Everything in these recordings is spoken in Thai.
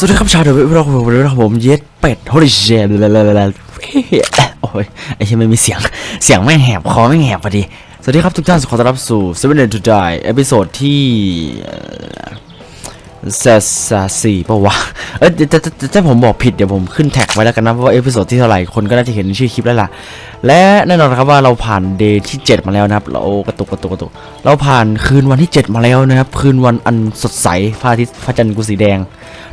สวัสดีครับชาวเดวิดเราผมวันนี้นะครับผมเย็ดเป็ดโฮลิเชนโอ้ยไอ้เช่ไม่มีเสียงเสียงไม่แหบคอไม่แหบพอดี สวัสดีครับทุกท่านขอต้อนรับสู่ Seven Day to Die เอพิโซดที่ เซสสี่ปะวะ เอ้ยแต่แต่แต่ถ้าผมบอกผิดเดี๋ยวผมขึ้นแท็กไว้แล้วกันนะ เพราะว่าเอพิโซดที่เท่าไหร่คนก็น่าจะเห็นชื่อคลิปแล้วล่ะ และแน่นอนครับว่าเราผ่านเดย์ที่ 7 มาแล้วนะครับ เรากระตุกกระตุกกระตุก เราผ่านคืนวันที่ 7 มาแล้วนะครับ คืนวันอันสดใสพระอาทิตย์พระจันทร์กูสีแดง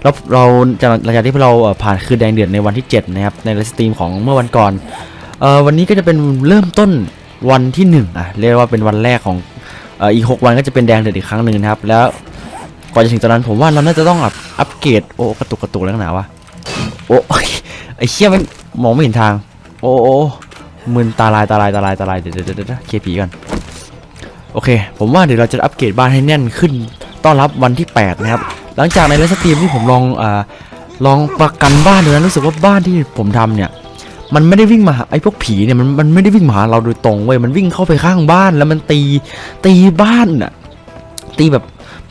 แล้วเราจะหลังจากที่เราผ่านคืนแดงเดือดในวันที่ 7 นะครับ ในไลฟ์สตรีมของเมื่อวันก่อน เอ่อวันนี้ก็จะเป็นเริ่มต้นวันที่1อะเรียกว่าเป็นวันแรกของอ่ออีกวันก็จะเป็นแดงเดือดอีกครั้งหนึ่งนะครับ แล้ว ก่อนจะถึงตอนนั้นผมว่าเราน่าจะต้องอัพอัปเกรดโอ้กระตุกกระตุกแล้วหนาวะโอ้ไอ้เชี่ยมันมองไม่เห็นทาง โอ้โอ้มึนตาลายตาลายตาลายตาลายเดี๋ยวเดี๋ยวเดี๋ยวเดี๋ยวเคผีกันโอเค ผมว่าเดี๋ยวเราจะอัปเกรดบ้านให้แน่นขึ้น ต้อนรับวันที่ 8 นะครับ หลังจากในไลสตรีมที่ผมลองอ่าลองประกันบ้านดูนะรู้สึกว่าบ้านที่ผมทำเนี่ยมันไม่ได้วิ่งมาไอ้พวกผีเนี่ยมันมันไม่ได้วิ่งมาหาเราโดยตรงเว้ยมันวิ่งเข้าไปข้างบ้านแล้วมันตีตีบ้านอะตีแบบ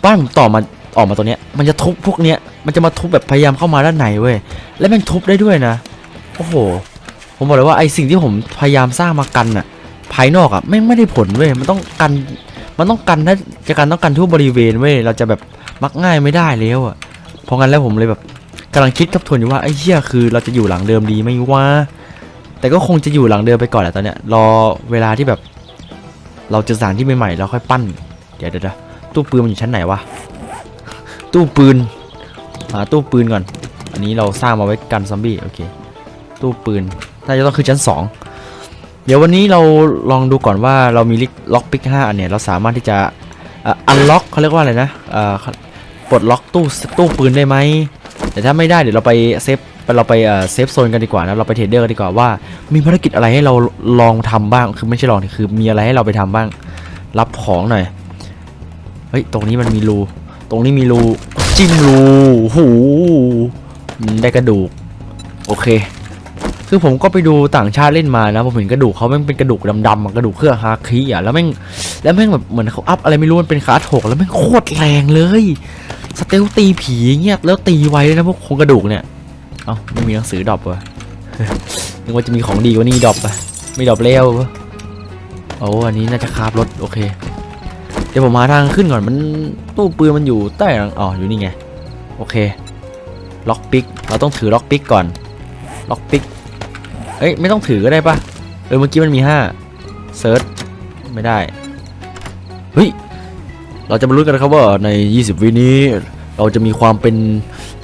บ้านผมต่อมาออกมาตัวเนี้ยมันจะทุบพวกเนี้ยมันจะมาทุบแบบพยายามเข้ามาด้านในเว้ยแล้วมันทุบได้ด้วยนะโอ้โห ผมบอกเลยว่าไอสิ่งที่ผมพยายามสร้างมากันอะภายนอกอะไม่ไม่ได้ผลเว้ยมันต้องกันมันต้องกันถ้าจะกันต้องกันทั่วบริเวณเว้ยเราจะแบบมักง่ายไม่ได้แล้วอะเพราะงั้นแล้วผมเลยแบบกำลังคิดทบทวนอยู่ว่าไอ้เหี้ยคือเราจะอยู่หลังเดิมดีไหมวะแต่ก็คงจะอยู่หลังเดิมไปก่อนแหละตอนเนี้ยรอเวลาที่แบบ เราเจอสถานที่ใหม่ๆแล้วค่อยปั้น เดี๋ยวเดี๋ยว ตู้ปืนมันอยู่ชั้นไหนวะ ตู้ปืนหาตู้ปืนก่อน อันนี้เราสร้างมาไว้กันซอมบี้โอเค ตู้ปืน น่าจะต้องคือชั้นสองเดี๋ยววันนี้เราลองดูก่อนว่าเรามีล็อกปิกห้าอันเนี่ย เราสามารถที่จะอันล็อกเขาเรียกว่าอะไรนะอ่อปลดล็อกตู้ตู้ปืนได้ไหม แต่ถ้าไม่ได้เดี๋ยวเราไปเซฟเราไปเซฟโซนกันดีกว่านะ เราไปเทรดเดอร์กันดีกว่าว่า มีภารกิจอะไรให้เราลองทำบ้าง คือไม่ใช่ลองคือมีอะไรให้เราไปทำบ้าง รับของหน่อย ฮ้ย ตรงนี้มันมีรู ตรงนี้มีรู จิ้มรูโอ้โหได้กระดูก โอเค คือผมก็ไปดูต่างชาติเล่นมานะ ผมเห็นกระดูกเขาแม่งเป็นกระดูกดำๆกระดูกเครื่องฮาคิอะ แล้วแม่ง แล้วแม่งแบบเหมือนเขาอัพอะไรไม่รู้ มันเป็นคาสหกแล้วแม่งโคตรแรงเลย สเตลตีผีเงี้ย แล้วตีไวเลยนะพวกโครงกระดูกเนี่ย เอ้า ไม่มีหนังสือดรอปวะนึกว่าจะมีของดีกว่านี้ดรอปอะไม่ดรอปแล้ววโอ้อันนี้น่าจะคาบรถ โอเค ดี๋ยวผมหาทางขึ้นก่อนมันตู้ปืนมันอยู่ใต้หลังอ๋ออยู่นี่ไงโอเคล็อกปิกเราต้องถือล็อกปิกก่อนล็อกปิกเอ้ยไม่ต้องถือก็ได้ปะเออเมื่อกี้มันมีห้าเซิร์ชไม่ได้เฮ้ยเราจะมาลุ้นกันนะครับว่าใน 20 วินี้ เราจะมีความเป็น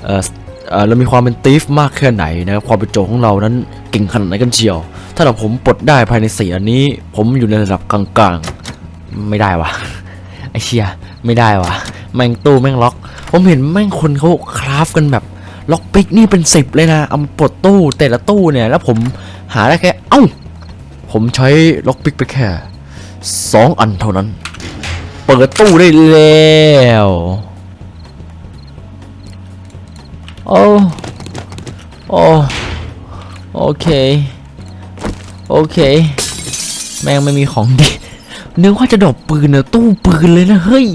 เอ่อเรามีความเป็นตีฟมากแค่ไหนนะครับความเป็นโจของเรานั้นเก่งขนาดไหนกันเชียว ถ้าเราผมปลดได้ภายในสี่อันนี้ ผมอยู่ในระดับกลางๆ ไม่ได้วะ ไอเชียไม่ได้วะแม่งตู้แม่งล็อก ผมเห็นแม่งคนเขาคราฟกันแบบล็อกปิกนี่เป็นสิบเลยนะเอามปลดตู้แต่ละตู้เนี่ยแล้วผมหาได้แค่ เอ้า ผมใช้ล็อกปิกไปแค่สองอันเท่านั้น เปิดตู้ได้แล้วโอ้โอ้โอเค โอเค แม่งไม่มีของดี นึกว่าจะดอปปืนเนอะตู้ปืนเลยนะเฮ้ย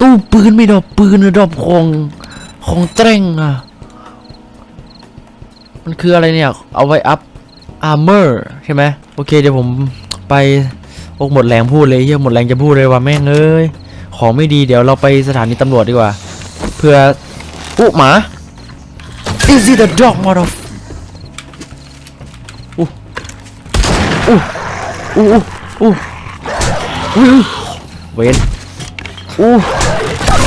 ตู้ปืนไม่ดอปปืนนะดอปของของแตรงอะมันคืออะไรเนี่ย เอาไว้อัพอาร์เมอร์ใช่ไหมโอเคเดี๋ยวผมไปอ้หมดแรงพูดเลยเฮียหมดแรงจะพูดเลยว่าแม่งเอ้ยของไม่ดีเดี๋ยวเราไปสถานีตำรวจดีกว่า เพื่ออุ๊หมา Is it a dog mother อู้อู้อู้ อู้อู้เวนอู้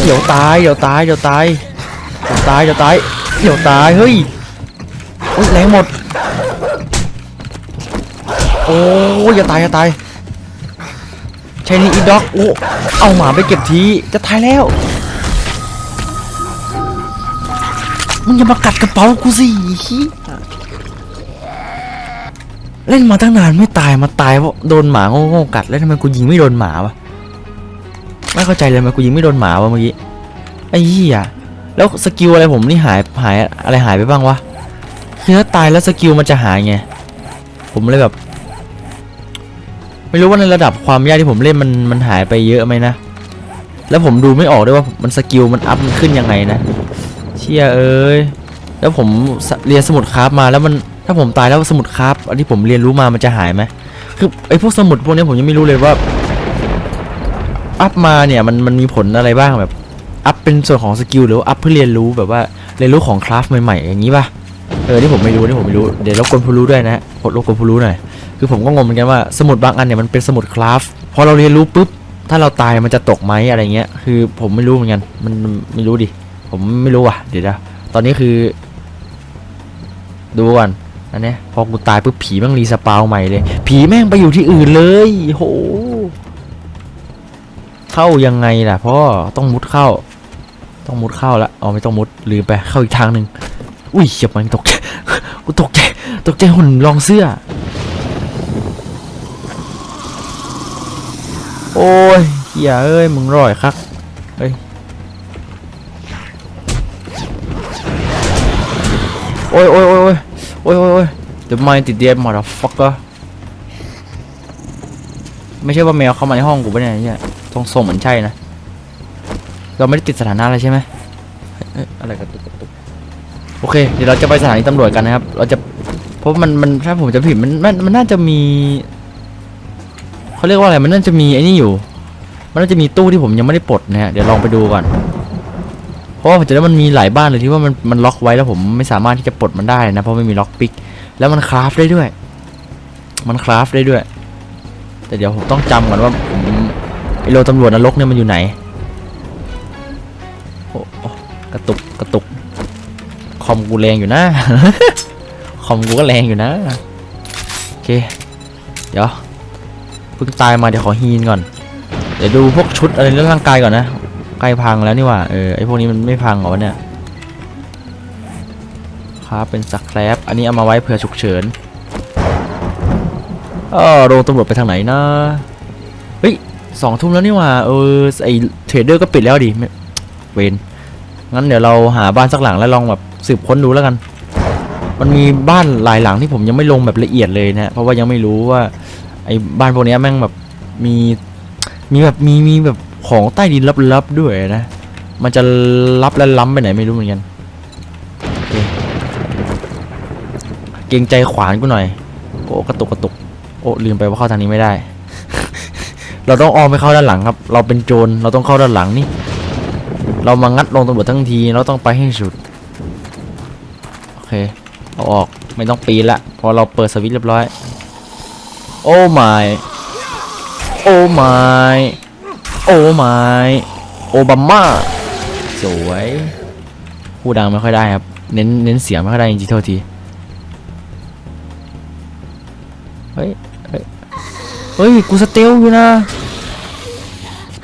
เดี๋ยวตายเดี๋ยวตายเดี๋ยวตายเดี๋ยวตายเดี๋ยวตายเดี๋ยวตายเฮ้ยอุ๊ยแรงหมดโอ้ยอย่าตายอย่าตายใช่นี่อีด็อกโอ้เอาหมาไปเก็บทีจะตายแล้วมึงอย่ามากัดกระเป๋ากูสิ เล่นมาตั้งนานไม่ตายมาตายเพราะโดนหมาโง่ๆกัดแล้วทำไมกูยิงไม่โดนหมาวะไม่เข้าใจเลยทำไมกูยิงไม่โดนหมาวะเมื่อกี้ไอ้เหี้ยแล้วสกิลอะไรผมนี่หายหายอะไรหายไปบ้างวะคือถ้าตายแล้วสกิลมันจะหายไงผมเลยแบบ ไม่รู้ว่าในระดับความยากที่ผมเล่นมันมันหายไปเยอะไหมนะแล้วผมดูไม่ออกด้วยว่ามันสกิลมันอัพมันขึ้นยังไงนะ เชี่ยเอ้ยแล้วผมเรียนสมุดคราฟมาแล้วมัน ถ้าผมตายแล้วสมุดคราฟอันที่ผมเรียนรู้มามันจะหายไหมคือไอ้พวกสมุดพวกนี้ผมยังไม่รู้เลยว่าอัพมาเนี่ยมันมันมีผลอะไรบ้างแบบอัพเป็นส่วนของสกิลหรือว่าอัพเพื่อเรียนรู้แบบว่าเรียนรู้ของคราฟใหม่ๆอย่างนี้ป่ะเออที่ผมไม่รู้ที่ผมไม่รู้เดี๋ยวรบกวนผู้รู้ด้วยนะกดรบกวนผู้รู้หน่อยคือผมก็งงเหมือนกันว่าสมุดบางอันเนี่ยมันเป็นสมุดคราฟพอเราเรียนรู้ปุ๊บถ้าเราตายมันจะตกไหมอะไรเงี้ย คือผมไม่รู้เหมือนกัน มันมันไม่รู้ดิ ผมไม่รู้ว่ะ เดี๋ยวนะตอนนี้คือ ดูก่อน อันเนี้ยพอกูตายปุ๊บผีแม่งรีสปาว์ใหม่เลย ผีแม่งไปอยู่ที่อื่นเลยโหเข้ายังไงล่ะพ่อต้องมุดเข้า ต้องมุดเข้าละอ๋อไม่ต้องมุดลืมไปเข้าอีกทางหนึ่งอุ้ยเฉียบมันตกใจกูตกใจตกใจหุ่นรองเสื้อ โอ้ยเฮียเอ้ยมึงร่อยคักเฮ้ยโอ้ยโอ้ยโอ้ย โอ้ยโอ้ยโอ้ยเดี๋ยวไม่ติดเดียมมาดฟักก็ไม่ใช่ว่าแมวเข้ามาในห้องกูปะเนี่ยเนี่ยทรงส่งเหมือนใช่นะ เราไม่ได้ติดสถานะอะไรใช่ไหมอะไรกระตุกกระตุกโอเค เดี๋ยวเราจะไปสถานีตำรวจกันนะครับ เราจะเพราะมันมันถ้าผมจะผิดมันมันมันน่าจะมีเขาเรียกว่าอะไรมันน่าจะมีไอ้นี่อยู่ มันน่าจะมีตู้ที่ผมยังไม่ได้ปลดนะฮะเดี๋ยวลองไปดูก่อน ราะว่าผมจะได้มันมีหลายบ้านเลยที่ว่ามันมันล็อกไว้แล้วผมไม่สามารถที่จะปลดมันได้นะเพราะไม่มีล็อกปิกแล้วมันคราฟได้ด้วย มันคราฟได้ด้วย แต่เดี๋ยวผมต้องจำก่อนว่าผมไอโลตำรวจนรกเนี่ยมันอยู่ไหนโอ้โอ้กระตุกกระตุกคอมกูแรงอยู่นะคอมกูก็แรงอยู่นะโอเค เดี๋ยวเพิ่งตายมาเดี๋ยวขอฮีนก่อน เดี๋ยวดูพวกชุดอะไรเรื่องร่างกายก่อนนะ ใกล้พังแล้วนี่ว่าเออไอพวกนี้มันไม่พังเหรอเนี่ยครับเป็นสักแคลปอันนี้เอามาไว้เผื่อฉุกเฉินเออโรงตำรวจไปทางไหนนะเฮ้ยสองทุ่มแล้วนี่ว่าเออไอเทรดเดอร์ก็ปิดแล้วดิไม่เวนงั้นเดี๋ยวเราหาบ้านสักหลังแล้วลองแบบสืบค้นดูแล้วกัน มันมีบ้านหลายหลังที่ผมยังไม่ลงแบบละเอียดเลยนะเพราะว่ายังไม่รู้ว่าไอ้บ้านพวกนี้แม่งแบบมีมีแบบมีมีแบบ ของใต้ดินลับๆด้วยนะ มันจะลับและล้ำไปไหนไม่รู้เหมือนกันเกรงใจขวานกูหน่อย โอ้กระตุกกระตุก โอ้ลืมไปว่าเข้าทางนี้ไม่ได้ เราต้องอ้อมไปเข้าด้านหลังครับ เราเป็นโจรเราต้องเข้าด้านหลังนี่ เรามางัดลงตำรวจทั้งทีเราต้องไปให้สุด โอเค เอาออกไม่ต้องปีนละเพอเราเปิดสวิตช์เรียบร้อย โอ้ my โอ้ my โอ้ my โอบามาสวยพูดดังไม่ค่อยได้ครับ เน้นเน้นเสียงไม่ค่อยได้จริงๆโทษที เฮ้ย เฮ้ย เฮ้ย กูสเตลอยู่นะ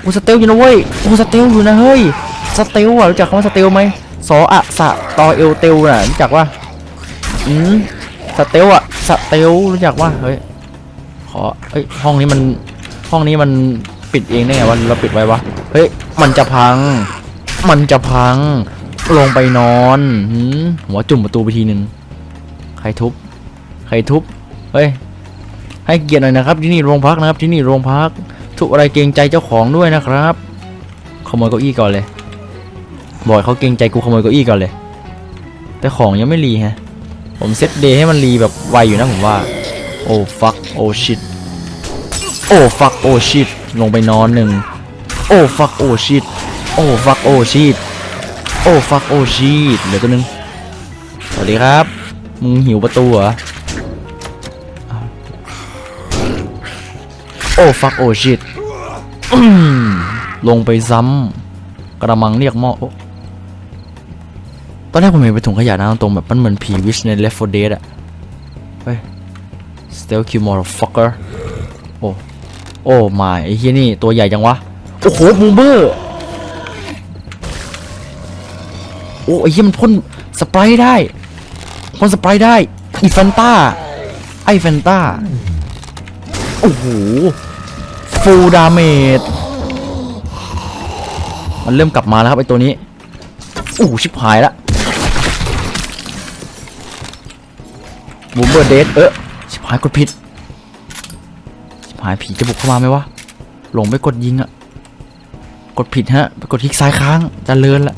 กูสเตลอยู่นะเว้ย กูสเตลอยู่นะเฮ้ย สเตลอะรู้จักคำว่าสเตลไหมสออะสะตอเอลเตลน่ะรู้จักว่าอืมสเตลอะสเตลรู้จักว่าเฮ้ย ขอเฮ้ย ห้องนี้มัน ห้องนี้มัน ปิดเองได้ไงวะเราปิดไว้วะเฮ้ยมันจะพัง มันจะพัง ลงไปนอนหืมหัวจุ่มประตูไปทีหนึ่งใครทุบใครทุบเฮ้ยให้เกียรติหน่อยนะครับ ที่นี่โรงพักนะครับ ที่นี่โรงพักทุกอะไรเกรงใจเจ้าของด้วยนะครับขโมยเก้าอี้ก่อนเลยบอยเขาเกรงใจกูขโมยเก้าอี้ก่อนเลย แต่ของยังไม่รีฮะผมเซตเดย์ให้มันรีแบบไวอยู่นะผมว่า โอ้ฟักโอ้ชิตโอ้ฟักโอ้ชิต ลงไปนอนหนึ่งโอ้ฟักโอ้ชิตโอ้ฟักโอ้ชิตโอ้ฟักโอ้ชิตเหลือตัวหนึงสวัสดีครับ มึงหิวประตูเหรอโอ้ฟักโอ้ชิตลงไปซ้ำกระมังเรียกหม้อโอ๊ะตอนแรกผมเห็นไปนถุงขยะนะตรงแบบมันเหมือนผีวิชใน Left 4 Dead อะเฮ้ย Still kill motherfucker โอ้ โอ้มาไอ้เฮียนี่ตัวใหญ่จังวะ โอ้โหมูเบอร์ โอ้ไอ้เฮียมันพ่นสไปรย์ได้พ่นสไปรย์ได้อีแฟนต้าไอแฟนต้าโอ้โหฟูลดาเมจมันเริ่มกลับมาแล้วครับไอตัวนี้โอ้โหชิบหายละบูมเบอร์เดสเออชิบหายกดผิด หายผีจะบุกเข้ามาไหมวะ หลงไปกดยิงอะกดผิดฮะ ไปกดคลิกซ้ายค้างจะเลินละ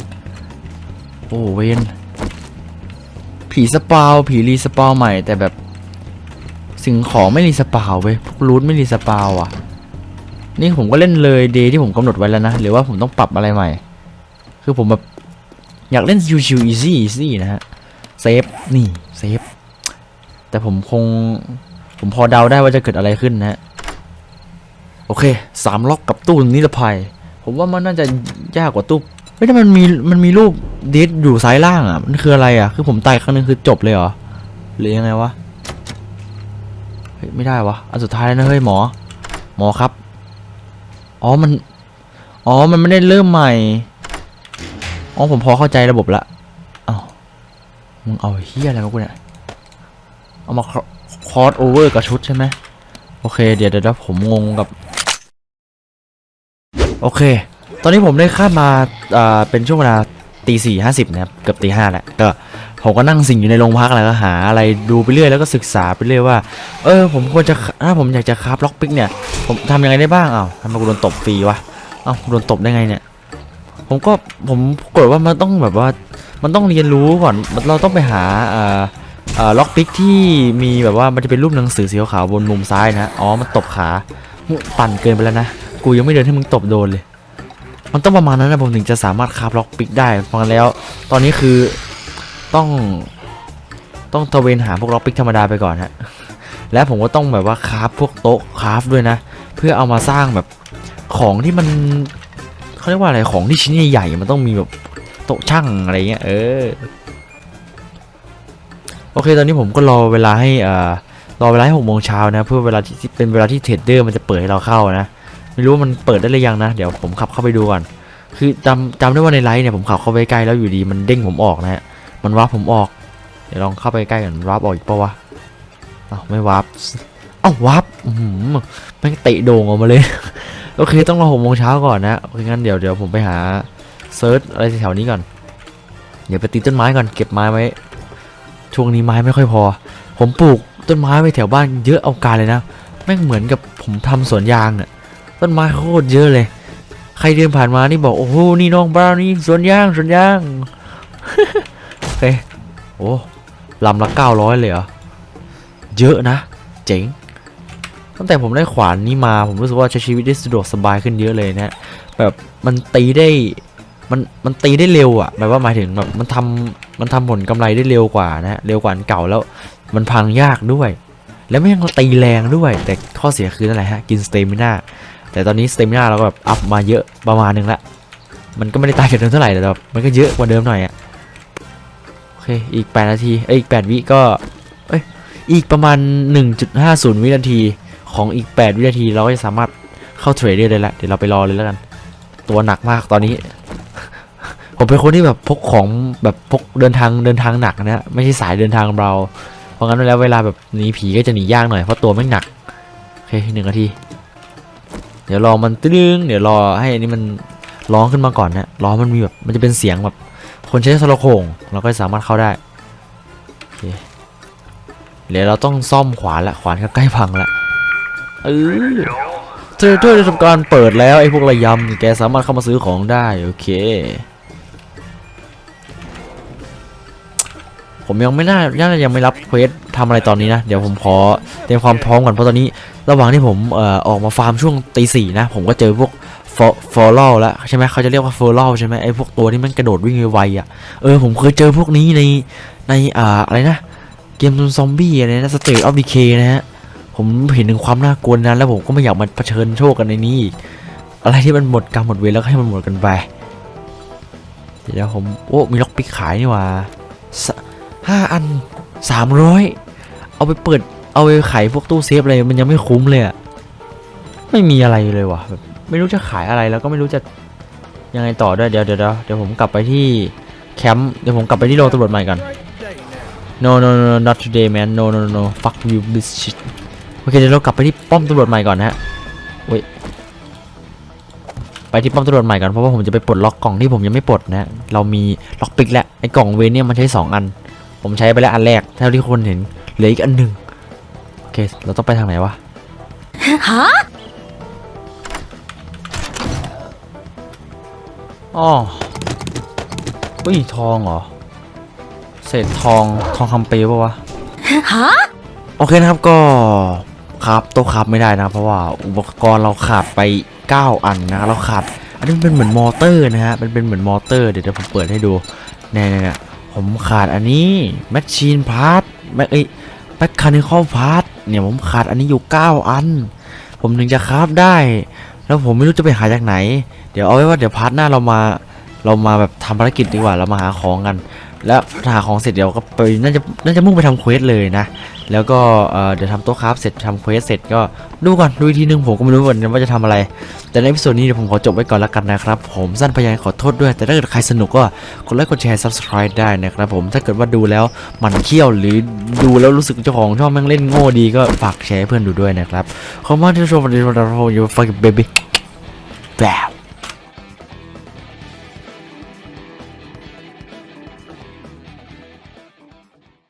โอ้เวนผีสปาวผีรีสปาวใหม่ แต่แบบ สิ่งของไม่รีสปาวเว้ยพวกรูทไม่รีสปาวอะนี่ผมก็เล่นเลยเดย์ที่ผมกำหนดไว้แล้วนะ หรือว่าผมต้องปรับอะไรใหม่ คือผมแบบอยากเล่นชิวๆ easy easy นะฮะ เซฟ นี่ เซฟ แต่ผมคง ผมพอเดาได้ว่าจะเกิดอะไรขึ้นนะฮะ โอเคสามล็อกกับตู้นิรภัย ผมว่ามันน่าจะยากกว่าตู้เฮ้ยแต่มันมีมันมีรูปเดทอยู่ซ้ายล่างอะมันคืออะไรอะ คือผมตายครั้งนึงคือจบเลยเหรอหรือยังไงวะเฮ้ยไม่ได้วะอันสุดท้ายแล้วนะเฮ้ยหมอ หมอครับ อ๋อมัน อ๋อมันไม่ได้เริ่มใหม่ อ๋อผมพอเข้าใจระบบละเอ้ามึงเอาเฮียอะไรกับกูเนี่ยเอามาคอร์สโอเวอร์กับชุดใช่ไหมโอเค เดี๋ยวเดี๋ยวเดี๋ยวผมงงกับ โอเค ตอนนี้ผมได้ข้ามมาอ่าเป็นช่วงเวลาตีสี่ห้าสิบนะครับเกือบตีห้าแหละก็ผมก็นั่งสิ่งอยู่ในโรงพักแล้วก็หาอะไรดูไปเรื่อยแล้วก็ศึกษาไปเรื่อยว่า เออผมควรจะถ้าผมอยากจะคราฟล็อกปิกเนี่ย ผมทำยังไงได้บ้างอ้าวทำไมกูโดนตบฟรีวะอ้าวโดนตบได้ไงเนี่ย ผมก็ผมกดว่ามันต้องแบบว่ามันต้องเรียนรู้ก่อนมันเราต้องไปหาอ่าอ่าล็อกปิกที่มีแบบว่ามันจะเป็นรูปหนังสือสีขาวบนมุมซ้ายนะ อ๋อ มันตบขา ปั่นเกินไปแล้วนะ กูยังไม่เดินให้มึงตบโดนเลย มันต้องประมาณนั้นนะผมถึงจะสามารถคาฟล็อกปิกได้ฟังแล้ว ตอนนี้คือต้องต้องตะเวนหาพวกล็อกปิกธรรมดาไปก่อนฮะ และผมก็ต้องแบบว่าคาฟพวกโต๊ะคาฟด้วยนะ เพื่อเอามาสร้างแบบของที่มันเขาเรียกว่าอะไรของที่ชิ้นใหญ่ๆมันต้องมีแบบโต๊ะช่างอะไรเงี้ยเออโอเคตอนนี้ผมก็รอเวลาให้อ่ารอเวลาให้หกโมงเช้านะเพื่อเวลาที่เป็นเวลาที่เทรดเดอร์มันจะเปิดให้เราเข้านะ ไม่รู้ว่ามันเปิดได้หรือยังนะ เดี๋ยวผมขับเข้าไปดูก่อน คือจำจำได้ว่าในไลฟ์เนี่ยผมขับเข้าไปใกล้แล้วอยู่ดีมันเด้งผมออกนะฮะ มันวาร์ปผมออก เดี๋ยวลองเข้าไปใกล้กันวาร์ปออกอีกปะวะอ้าวไม่วาร์ปเอ้าวาร์ปอือหือแม่งเตะโด่งออกมาเลย โอเคต้องรอหกโมงเช้าก่อนนะ โอเคงั้นเดี๋ยวเดี๋ยวผมไปหาเซิร์ชอะไรแถวนี้ก่อน เดี๋ยวไปตีต้นไม้ก่อนเก็บไม้ไว้ ช่วงนี้ไม้ไม่ค่อยพอ ผมปลูกต้นไม้ไว้แถวบ้านเยอะเอาการเลยนะ แม่งเหมือนกับผมทำสวนยางอะ ต้นไม้โคตรเยอะเลย ใครเดินผ่านมานี่บอกโอ้โหนี่น้องบ้านนี่สวนยางสวนยางโอเคโอ้ลำละเก้าร้อยเลยเหรอเยอะนะเจ๋งตั้งแต่ผมได้ขวานนี้มาผมรู้สึกว่าใช้ชีวิตได้สะดวกสบายขึ้นเยอะเลยนะแบบมันตีได้มันมันตีได้เร็วอะแบบว่าหมายถึงแบบมันทำมันทำผลกำไรได้เร็วกว่านะเร็วกว่าอันเก่าแล้วมันพังยากด้วย แล้วไม่ยังตีแรงด้วย แต่ข้อเสียคือนั่นแหละฮะกินสเตมิน่า แต่ตอนนี้สเตมิน่าเราก็แบบอัพมาเยอะประมาณนึงละ มันก็ไม่ได้ตายจากเดิมเท่าไหร่แต่แบบมันก็เยอะกว่าเดิมหน่อยอะโอเค อีก 8 นาที เอ้ยอีก 8 วิก็ เอ้ย อีกประมาณ 1.50 วินาทีของอีก 8 วินาทีเราก็จะสามารถเข้าเทรดได้เลยละ เดี๋ยวเราไปรอเลยแล้วกัน ตัวหนักมากตอนนี้ ผมเป็นคนที่แบบพกของแบบพกเดินทางเดินทางหนักนะฮะไม่ใช่สายเดินทางเรา เพราะงั้นแล้วเวลาแบบหนีผีก็จะหนียากหน่อยเพราะตัวไม่หนัก โอเคหนึ่งนาที เดี๋ยวรอมันตึ้งเดี๋ยวรอให้อันนี้มันร้องขึ้นมาก่อนนะร้องมันมีแบบมันจะเป็นเสียงแบบ คนใช้โทรโขงเราก็สามารถเข้าได้เเดี๋ยวเราต้องซ่อมขวานละขวานก็ใกล้พังละเออเธอด้วยทำการเปิดแล้วไอ้พวกระยำแกสามารถเข้ามาซื้อของได้โอเค ผมยังไม่น่าน่าจะยังไม่รับเควสทำอะไรตอนนี้นะ เดี๋ยวผมขอเตรียมความพร้อมก่อนเพราะตอนนี้ ระหว่างที่ผมเอ่อออกมาฟาร์มช่วงตีสี่นะ ผมก็เจอพวกฟอฟอลล์แล้วใช่ไหมเขาจะเรียกว่าฟอลล์ใช่ไหมไอ้พวกตัวที่มันกระโดดวิ่งไวๆอะเออผมเคยเจอพวกนี้ในในอ่าอะไรนะเกมซอมบี้อะไรนะสเตทออฟดีเคนะฮะผมเห็นถึงความน่ากลัวนั้นแล้วผมก็ไม่อยากมาเผชิญโชคกันในนี้อีกอะไรที่มันหมดกรรมหมดเวรแล้วให้มันหมดกันไปเดี๋ยวผมโอ้มีล็อกปิกขายนี่ว่าห้าอันสามร้อยเอาไปเปิด เอาไปขายพวกตู้เซฟอะไรมันยังไม่คุ้มเลยอะไม่มีอะไรเลยว่ะแบบไม่รู้จะขายอะไรแล้วก็ไม่รู้จะยังไงต่อด้วยเดี๋ยวเดี๋ยวเดี๋ยวเดี๋ยวผมกลับไปที่แคมป์เดี๋ยวผมกลับไปที่โรงตำรวจใหม่ก่อน no no no not today man no no no fuck you bitch shit โอเคเดี๋ยวเรากลับไปที่ป้อมตำรวจใหม่ก่อนนะฮะเว้ยไปที่ป้อมตำรวจใหม่ก่อนเพราะว่าผมจะไปปลดล็อกกล่องที่ผมยังไม่ปลดนะเรามีล็อกปิกแล้วไอ้กล่องเวนเนี่ยมันใช้สองอัน ผมใช้ไปแล้วอันแรกเท่าที่คนเห็นเหลืออีกอันหนึ่ง เค เราต้องไปทางไหนวะ ฮะอ๋ออุ้ยทองเหรอ เศษทองทองคำเปลวปะวะ ฮะ โอเคนะครับก็ครับโต๊ะครับไม่ได้นะ เพราะว่าอุปกรณ์เราขาดไป 9 อันนะเราขาด อันนี้มันเป็นเหมือนมอเตอร์นะฮะมันเป็นเหมือนมอเตอร์เดี๋ยวเดี๋ยวผมเปิดให้ดูเนี่ยเนี่ยเนี่ยผมขาดอันนี้แมชชีนพาร์ทแมเอ้ยแมคคานิคอลพาร์ท เนี่ยผมขาดอันนี้อยู่ 9 อัน ผมถึงจะคราฟได้ แล้วผมไม่รู้จะไปหาจากไหน เดี๋ยวเอาไว้ว่าเดี๋ยวพาร์ทหน้าเรามา เรามาแบบทำภารกิจดีกว่า เรามาหาของกัน แล้วหาของเสร็จเดี๋ยวก็ไปน่าจะน่าจะมุ่งไปทำเควสเลยนะ แล้วก็เดี๋ยวทำโต๊ะคราฟเสร็จทำเควสเสร็จก็ดูก่อนดูทีนึงผมก็ไม่รู้เหมือนกันว่าจะทำอะไร แต่ในพิโซดนี้เดี๋ยวผมขอจบไว้ก่อนละกันนะครับ ผมสั้นพยายขอโทษด้วย แต่ถ้าเกิดใครสนุกก็กดไลค์กดแชร์ subscribe ได้นะครับผมถ้าเกิดว่าดูแล้วมันเขี้ยวหรือดูแล้วรู้สึกเจ้าของช่องแม่งเล่นโง่ดีก็ฝากแชร์เพื่อนดูด้วยนะครับขอบคุณที่ชมวันนี้วันนี้ you fucking baby แบบ